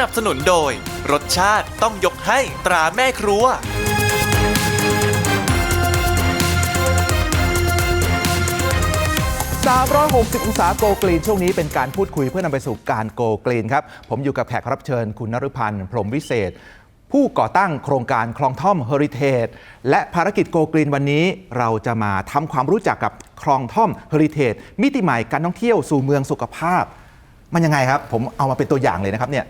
นับสนุนโดย รสชาติต้องยกให้ตราแม่ครัว 360 องศาโกกรีนช่วงนี้เป็นการพูดคุยเพื่อนำไปสู่การโกกรีนครับ ผมอยู่กับแขกรับเชิญคุณนฤพันธ์ พรหมวิเศษ ผู้ก่อตั้งโครงการคลองท่อมเฮอริเทจและภารกิจโกกรีนวันนี้เราจะมาทำความรู้จักกับคลองท่อมเฮอริเทจมิติใหม่การท่องเที่ยวสู่เมืองสุขภาพ มันยังไงครับ ผมเอามาเป็นตัวอย่างเลยนะครับเนี่ย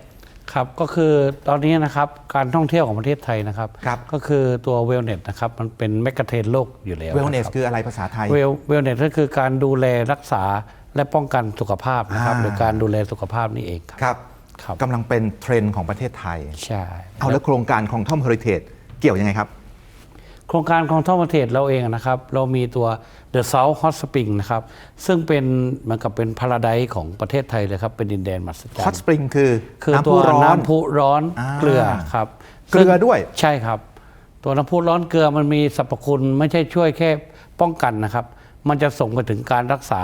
ครับก็คือตอนนี้นะครับการท่องเที่ยวของประเทศไทยนะครับ ครับ ก็คือตัวเวลเนสนะครับมันเป็นแมกกาเทนโลกอยู่แล้วเวลเนสะรับคืออะไรภาษาไทย เวลเวลเนสก็คือการดูแลรักษาและป้องกันสุขภาพนะครับอ่า หรือการดูแลสุขภาพนี่เองครับ ครับครับ กำลังเป็นเทรนด์ของประเทศไทย ใช่ เอาแล้วโครงการคลองท่อมเฮอริเทจเกี่ยวยังไงครับ โครงการของท่องประเทศเราเองนะครับ เรามีตัว The South Hot Spring นะครับ ซึ่งเป็นเหมือนกับเป็นพาราไดของประเทศไทยเลยครับ เป็นดินแดนมหัศจรฮอตรสย์ปริงคือคือน้ำตัพุวร้อน น้ำพุร้อนอ่าเกลือครับเกลือด้วย ใช่ครับ ตัวน้ำพุร้อนเกลือมันมีสรรพคุณไม่ใช่ช่วยแค่ป้องกันนะครับ มันจะส่งไปถึงการรักษา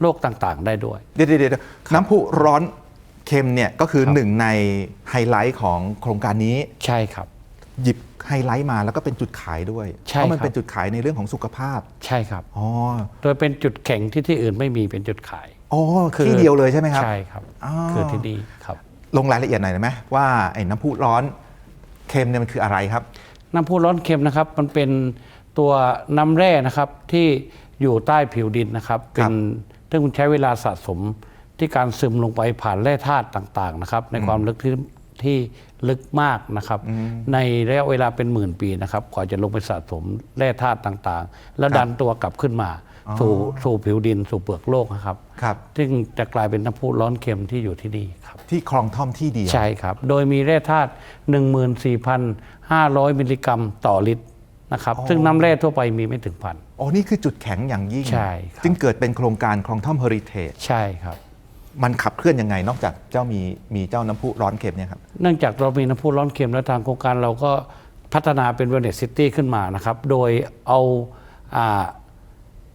โรคต่างๆ ได้ด้วย เดี๋ยวเดี๋ยวเดี๋ยวน้ำพุร้อนเค็มเนี่ยก็คือครับหนึ่งในไฮไลท์ของโครงการนี้ ใช่ครับ หยิบไฮไลท์มาแล้วก็เป็นจุดขายด้วย ใช่เพราะมันครับ เป็นจุดขายในเรื่องของสุขภาพ ใช่ครับ อ๋อ โดยเป็นจุดแข็งที่ที่อื่นไม่มีเป็นจุดขาย อ๋อคือ ที่เดียวเลยใช่ไหมครับ ใช่ครับ อ๋อ คือที่นี่ครับ ลงรายละเอียดหน่อยได้ไหมว่าไอ้น้ำพุร้อนเค็มเนี่ยมันคืออะไรครับ น้ำพุร้อนเค็มนะครับมันเป็นตัวน้ำแร่นะครับที่อยู่ใต้ผิวดินนะครับคเป็รับนซึ่งมันใช้เวลาสะสมที่การซึมลงไปผ่านแร่ธาตุต่างๆนะครับในความลึกที่ ที่ลึกมากนะครับ ในระยะเวลาเป็นหมื่นปีนะครับกว่าจะลงไปสะสมแร่ธาตุต่างๆ แล้วดันตัวกลับขึ้นมาสู่สู่ผิวดินสู่เปลือกโลกนะครับครับซึ่งจะกลายเป็นน้ำพุร้อนเค็มที่อยู่ที่นี่ครับ ที่คลองท่อมที่เดียวใช่ครับ โดยมีแร่ธาตุ14,500 มิลลิกรัมต่อลิตรนะครับ ซึ่งน้ำแร่ทั่วไปมีไม่ถึงพันอ๋อนี่คือจุดแข็งอย่างยิ่ง ใช่ครับจึงเกิดเป็นโครงการคลองท่อมเฮอริเทจใช่ครับ มันขับเคลื่อนยังไง นอกจากเจ้ามีมีเจ้าน้ำพุร้อนเค็มเนี่ยครับ เนื่องจากเรามีน้ำพุร้อนเค็มและทางโครงการเราก็พัฒนาเป็นเว l เนสซิตี้ขึ้นมานะครับ โดยเอาอา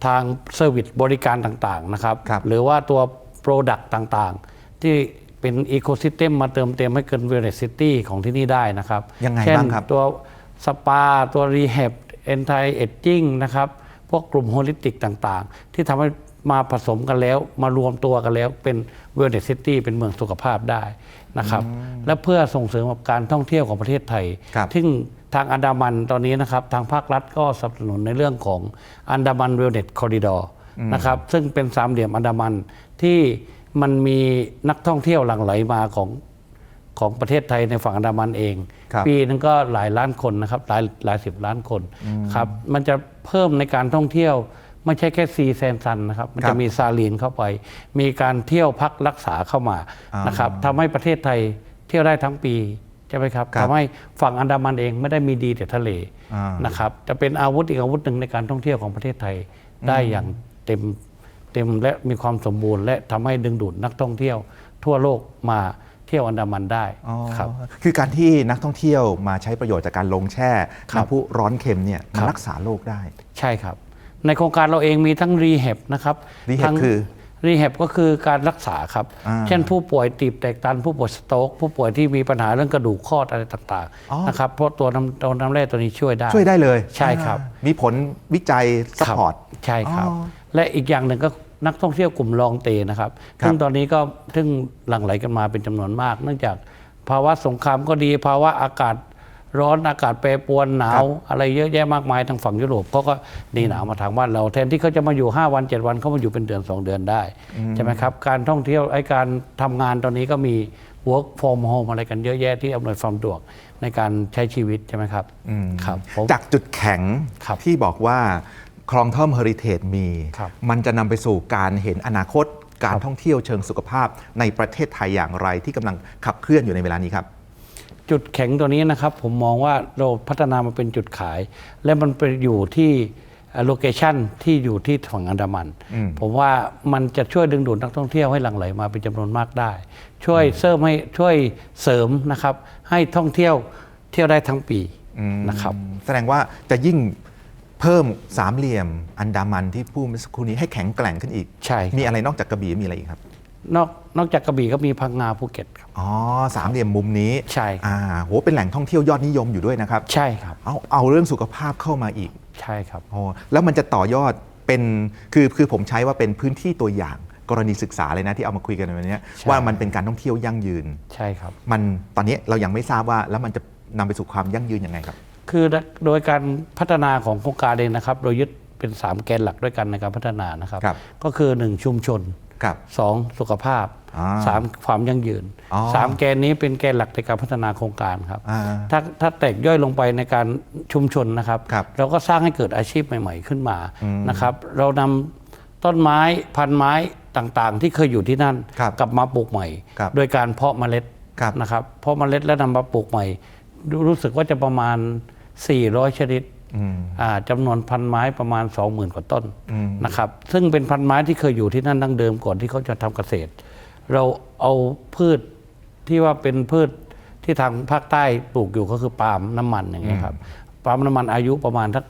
ทางเซอร์วิสบริการต่างๆนะครับ ครับ หรือว่าตัวโปรดักต์ต่างๆ ที่เป็นอีโค y ิ e เต็มมาเติมเต็มให้เกินเว l เนสซิตี้ของที่นี่ได้นะครับ ยังไงเช่นบ้างครับตัวสปา ตัวรีแฮบเอนไทเอจจิ้งนะครับ พวกกลุ่มโฮลิสติกต่างๆ ที่ทำให้ มาผสมกันแล้ว มารวมตัวกันแล้วเป็นเวลเนสซิตี้เป็นเมืองสุขภาพได้นะครับ และเพื่อส่งเสริมกับการท่องเที่ยวของประเทศไทยครับซึ่งทางอันดามันตอนนี้นะครับทางภาครัฐก็สนับสนุนในเรื่องของอันดามันเวลเนสคอริดอร์นะครับซึ่งเป็นสามเหลี่ยมอันดามันที่มันมีนักท่องเที่ยวหลั่งไหลมาของของประเทศไทยในฝั่งอันดามันเองครับปีนึงก็หลายล้านคนนะครับหลายหลายสิบล้านคนครับมันจะเพิ่มในการท่องเที่ยว ไม่ใช่แค่ซีแซนซันนะครับ มันครัจะบมีซาลีนเข้าไป มีการเที่ยวพักรักษาเข้ามาอ่านนะครับทำให้ประเทศไทยเที่ยวได้ทั้งปีใช่ไหมครับครับทำให้ฝั่งอันดามันเองไม่ได้มีดีแต่ทะเลอ่านนะครับ จะเป็นอาวุธอีกอาวุธหนึ่งในการท่องเที่ยวของประเทศไทยได้อย่างเต็มเต็มและมีความสมบูรณ์ และทำให้ดึงดูดนักท่องเที่ยว ทั่วโลกมาเที่ยวอันดามันได้อ๋อครับคือการที่นักท่องเที่ยวมาใช้ประโยชน์จากการลงแช่ครับน้ำพุร้อนเค็มเนี่ยมันครับรักษาโรคได้ ใช่ครับ ในโครงการเราเองมีทั้งรีแฮบนะครับ rehab ทั้งคือ รีแฮบก็คือการรักษาครับ อ่าเช่นผู้ป่วยตีบแตกตัน ผู้ป่วยสโตรกผู้ป่วยที่มีปัญหาเรื่องกระดูกข้ออะไรต่างอ๋อ ๆนะครับเพราะตัวน้ำตัวน้ำแร่ตัวนี้ช่วยได้ ช่วยได้เลยใช่ครับ อ่ามีผลวิจัยซัพพอร์ต ใช่ครับ อ๋อและอีกอย่างหนึ่งก็นักท่องเที่ยวกลุ่มลองเตนะครับ ครับ ซึ่งตอนนี้ก็ซึ่งหลั่งไหลกันมาเป็นจำนวนมาก เนื่องจากภาวะสงครามก็ดีภาวะอากาศ ร้อนอากาศแปรปรวนหนาว อะไรเยอะแยะมากมายทางฝั่งยุโรปเขาก็หนีหนาวมาทางบ้านเราแทนที่เขาจะมาอยู่ 5 วัน 7 วันเขามาอยู่เป็นเดือน 2 เดือนได้ใช่ไหมครับการท่องเที่ยวไอ้การทำงานตอนนี้ก็มี work from home อะไรกันเยอะแยะที่อำนวยความสะดวกในการใช้ชีวิตใช่ไหมครับครับผมจากจุดแข็งครับที่บอกว่าคลองท่อมเฮอริเทจมีครับมันจะนำไปสู่การเห็นอนาคตการครับท่องเที่ยวเชิงสุขภาพในประเทศไทยอย่างไรที่กำลังขับเคลื่อนอยู่ในเวลานี้ครับ จุดแข็งตัวนี้นะครับ ผมมองว่าเราพัฒนามาเป็นจุดขาย และมันไปอยู่ที่โลเคชันที่อยู่ที่ฝั่งอันดามัน ผมว่ามันจะช่วยดึงดูดนักท่องเที่ยวให้หลั่งไหลมาเป็นจำนวนมากได้ ช่วยเสริมให้ช่วยเสริมนะครับ ให้ท่องเที่ยวเที่ยวได้ทั้งปีนะครับแสดงว่าจะยิ่งเพิ่มสามเหลี่ยมอันดามันที่พูดเมื่อสักครู่นี้ให้แข็งแกร่งขึ้นอีกใช่ครับมีอะไรนอกจากกระบี่มีอะไรอีกครับ นอกนอกจากกระบี่ก็มีพังงาภูเก็ตครับ อ๋อสามเหลี่ยมมุมนี้ใช่ครับ อ่าโหเป็นแหล่งท่องเที่ยวยอดนิยมอยู่ด้วยนะครับ ใช่ครับ เอาเอาเรื่องสุขภาพเข้ามาอีกใช่ครับ โอ้แล้วมันจะต่อยอดเป็นคือคือผมใช้ว่าเป็นพื้นที่ตัวอย่างกรณีศึกษาเลยนะที่เอามาคุยกันในวันนี้ใช่ว่ามันเป็นการท่องเที่ยวยั่งยืน ใช่ครับ มันตอนนี้เรายังไม่ทราบว่าแล้วมันจะนำไปสู่ความยั่งยืนยังไงครับ คือโดยการพัฒนาของโครงการเองนะครับ โดยยึดเป็น 3 แกนหลักด้วยกันในการพัฒนานะครับ ครับ ก็คือ 1 ชุมชน ครับ2สุขภาพอ่า3ความยั่งยืนอ๋อสามแกนนี้เป็นแกนหลักในการพัฒนาโครงการครับอ่าถ้าถ้าแตกย่อยลงไปในการชุมชนนะครับครับ เราก็สร้างให้เกิดอาชีพใหม่ ๆ ขึ้นมานะครับ เรานำต้นไม้พันไม้ต่างๆ ที่เคยอยู่ที่นั่นครับกลับมาปลูกใหม่ครับโดยการเพาะเมล็ดครับนะครับเพาะเมล็ดแล้วนำมาปลูกใหม่รู้รู้สึกว่าจะประมาณ 400 ชนิดอืมอ่า จำนวนพันไม้ประมาณ 20,000 กว่าต้นอืมนะครับ ซึ่งเป็นพันไม้ที่เคยอยู่ที่นั่นดั้งเดิมก่อนที่เขาจะทำเกษตร เราเอาพืชที่ว่าเป็นพืชที่ทางภาคใต้ปลูกอยู่ก็คือปาล์มน้ำมันอย่างเงี้ยครับปาล์มน้ำมันอายุประมาณทัก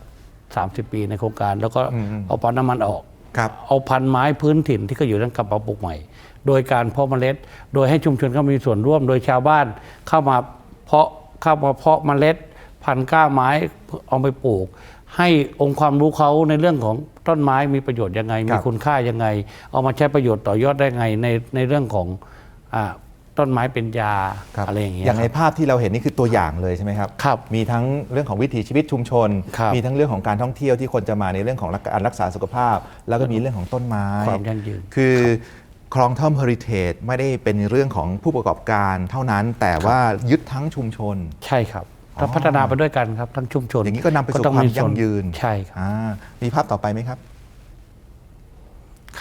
30 ปีในโครงการ แล้วก็เอาปาล์มน้ำมันออกครับเอาพันไม้พื้นถิ่นที่ก็อยู่นั้นกลับมาปลูกใหม่ โดยการเพาะเมล็ด โดยให้ชุมชนเข้ามีส่วนร่วม โดยชาวบ้านเข้ามาเพาะเข้ามาเพาะเมล็ด พันธุ์กล้าไม้เอาไปปลูก ให้องค์ความรู้เขาในเรื่องของต้นไม้มีประโยชน์ยังไงคมีรับคุณค่ายังไง เอามาใช้ประโยชน์ต่อยอดได้ไงในในเรื่องของอาต้นไม้เป็นยาครับอะไรอย่างเงี้ยอย่างในครับภาพที่เราเห็นนี่คือตัวอย่างเลยใช่ไหมครับครับ มีทั้งเรื่องของวิถีชีวิตชุมชนครับมีทั้งเรื่องของการท่องเที่ยวที่คนจะมาในเรื่องของการรักษาสุขภาพ แล้วก็มีเรื่องของต้นไม้ความยั่งยืนคือคลองท่อมเฮอริเทจไม่ได้เป็นเรื่องของผู้ประกอบการเท่านั้น แต่ว่ายึดทั้งชุมชน ใช่ครับ ถ้าพัฒนาไปด้วยกันครับทั้งชุมชนอย่างนี้ก็นำไปสู่ต้องความส่ยั่วงยืนใช่ครับอ่ามีภาพต่อไปไหมครับ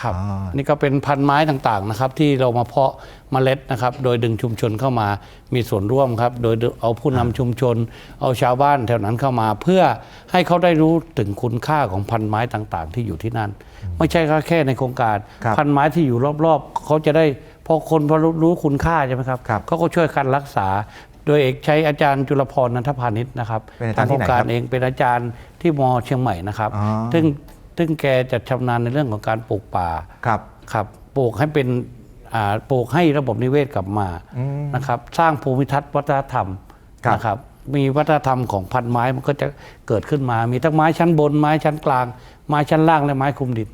ครับอ่านี่ก็เป็นพันไม้ต่างๆนะครับ ที่เรามาเพาะเมล็ดนะครับ โดยดึงชุมชนเข้ามามีส่วนร่วมครับ โดยเอาผู้นำชุมชน เอาชาวบ้านแถวนั้นเข้ามา เพื่อให้เขาได้รู้ถึงคุณค่าของพันไม้ต่างๆ ที่อยู่ที่นั่น ไม่ใช่แค่ในโครงการครับพันไม้ที่อยู่รอบๆเขาจะได้พอคนพอรู้รู้คุณค่าใช่ไหมครับครับเขาก็ช่วยกันรักษา โดยเอกใช้อาจารย์จุลพรนันทพานิชนะครับเป็นอาจารย์ที่ไหนทงโครงการครับเองเป็นอาจารย์ที่มเชียงใหม่นะครับ อ๋อซึ่งซึ่งแกจะชำนาญในเรื่องของการปลูกป่าครับ ครับปลูกให้เป็นอ่าปลูกให้ระบบนิเวศกลับมานะครับ สร้างภูมิทัศน์วัฒนธรรมครับ นะครับ มีวัฒนธรรมของพันไม้มันก็จะเกิดขึ้นมา มีทั้งไม้ชั้นบนไม้ชั้นกลาง ไม้ชั้นล่างและไม้คลุมดิน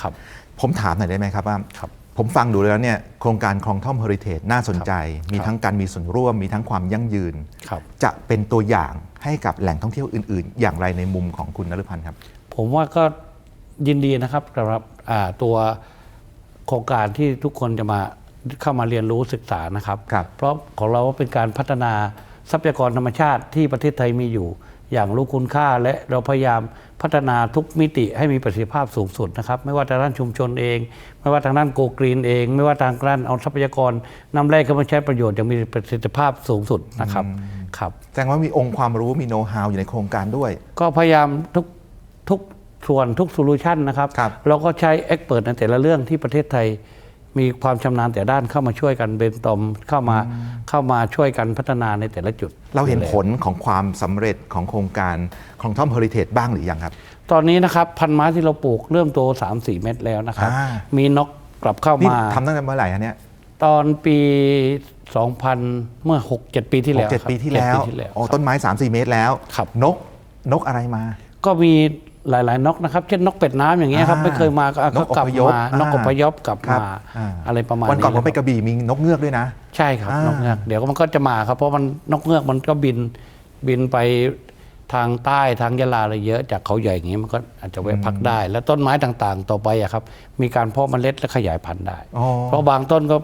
ครับ ผมถามหน่อยได้ไหมครับว่าครับ ผมฟังดูแล้วเนี่ยโครงการคลองท่อมเฮอริเทจน่าสนใจ มีครับทั้งการมีส่วนร่วม มีทั้งความยั่งยืนครับจะเป็นตัวอย่างให้กับแหล่งท่องเที่ยวอื่น ๆ อย่างไรในมุมของคุณนฤพันธ์ครับ ผมว่าก็ยินดีนะครับสำหรับอ่าตัวโครงการที่ทุกคนจะมาเข้ามาเรียนรู้ศึกษานะครับครับเพราะของเราเป็นการพัฒนาทรัพยากรธรรมชาติที่ประเทศไทยมีอยู่ อย่างรู้คุณค่าและเราพยายามพัฒนาทุกมิติให้มีประสิทธิภาพสูงสุดนะครับ ไม่ว่าทางด้านชุมชนเอง ไม่ว่าทางด้านโกกรีนเอง ไม่ว่าทางด้านเอาทรัพยากรนำแร่เข้ามาใช้ประโยชน์อย่างมีประสิทธิภาพสูงสุดนะครับครับแสดงว่ามีองค์ความรู้มีโน้ตฮาวอยู่ในโครงการด้วย ก็พยายามทุกทุกส่วนทุกโซลูชันนะครับครับเราก็ใช้เอ็กเปิดในแต่ละเรื่องที่ประเทศไทย มีความชำนาญแต่ด้านเข้ามาช่วยกันเบนตอมเข้ามาเข้ามาช่วยกันพัฒนาในแต่ละจุด เราเห็นอยู่แล้วผลของความสำเร็จของโครงการคลองท่อมเฮอริเทจบ้างหรือยังครับ ตอนนี้นะครับพันไม้ที่เราปลูกเริ่มโต3-4 เม็ดแล้วนะครับ อ่า มีนกกลับเข้านี่มา ทำตั้งแต่เมื่อไหร่ฮะเนี่ยตอนปี 2000 เมื่อ 6-7 ปีที่หแล้วกเจ็ดครับปีที่แล้วเจ็ดปีที่แล้วโอ้ครับต้นไม้3 4 เมตรแล้ว ครับ นกนกอะไรมา ก็มี หลาย ๆนกนะครับเช่นนกเป็ดน้ำอย่างเงี้ยครับอ่าไม่เคยมาก็นกก็กลับอพยพมาอ่านกอพยพกลับครับมาอ่า อะไรประมาณวันก่อนนี้ผมไปกระบี่มีนกเงือกด้วยนะ ใช่ครับอ่านนกเงือกเดี๋ยวมันก็จะมาครับเพราะมันนกเงือกมันก็บินบินไปทางใต้ทางยะลาอะไรเยอะจากเขาใหญ่อย่างงี้มันก็อาจจะแวะพักได้ แล้วต้นไม้ต่างๆ ต่อไปอะครับ มีการเพาะเมล็ดและขยายพันธุ์ได้ อ๋อ เพราะบางต้นก็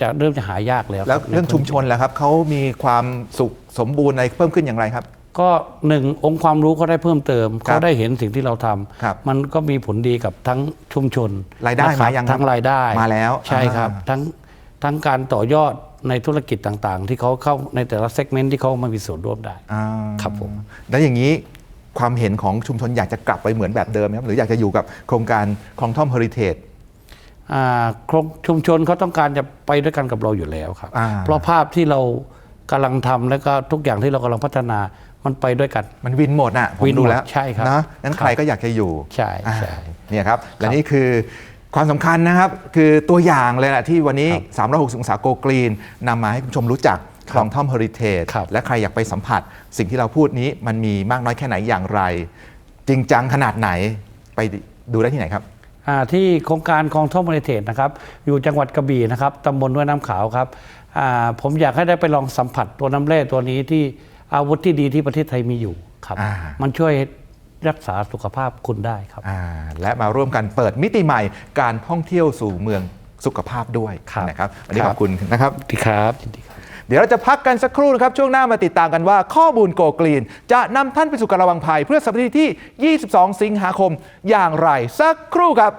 จะเริ่มจะหายากแล้วแล้วคบเรื่องในชุมชนล่ะครับเขามีความสุขสมบูรณ์อะไรเพิ่มขึ้นอย่างไรครับ ก็หนึ่งองค์ความรู้เขาได้เพิ่มเติมครับเขาได้เห็นสิ่งที่เราทำครับมันก็มีผลดีกับทั้งชุมชนรายได้นะคบมายังครับทั้งรายได้มาแล้วใช่ครับอ่าทั้งทั้งการต่อยอดในธุรกิจต่างๆ ที่เขาเข้าในแต่ละเซกเมนต์ที่เขามามีส่วนร่วมได้อ่าครับผมแล้วอย่างนี้ความเห็นของชุมชนอยากจะกลับไปเหมือนแบบเดิมไหมครับหรืออยากจะอยู่กับโครงการคลองท่อมเฮอริเทจอ่าโครงชุมชนเขาต้องการจะไปด้วยกันกับเราอยู่แล้วครับอ่าเพราะภาพที่เรากำลังทำแล้วก็ทุกอย่างที่เรากำลังพัฒนา มันไปด้วยกัน มันวินหมดอะผมวินหมดดูแล้วใช่ครับนะนั้นใครก็อยากจะอยู่ใช่อ่าใช่เนี่ยครับและนี่คือความสำคัญนะครับ คือตัวอย่างเลยแหละที่วันนี้ครับ360องศาโกกรีนนำมาให้คุณผู้ชมรู้จักคลองท่อมเฮอริเทจครับ และใครอยากไปสัมผัส สิ่งที่เราพูดนี้มันมีมากน้อยแค่ไหนอย่างไร จริงจังขนาดไหนไปดูได้ที่ไหนครับ อ่าที่โครงการคลองท่อมบริเทศนะครับ อยู่จังหวัดกระบี่นะครับตำบลห้วยน้ำขาวครับอ่าผมอยากให้ได้ไปลองสัมผัสตัวน้ำแร่ตัวนี้ที่ อาวุธที่ดีที่ประเทศไทยมีอยู่ครับ อ่า มันช่วยรักษาสุขภาพคุณได้ครับ อ่าและมาร่วมกันเปิดมิติใหม่การท่องเที่ยวสู่เมืองสุขภาพด้วยครับ นะครับวันนี้คขรับอบคุณนะครับ ดีครับยินดีครับ เดี๋ยวเราจะพักกันสักครู่นะครับ ช่วงหน้ามาติดตามกันว่าข้อมูลโกกรีน จะนำท่านไปสู่การระวังภัยเพื่อสัปดาห์ที่ 22 สิงหาคมอย่างไรสักครู่ครับ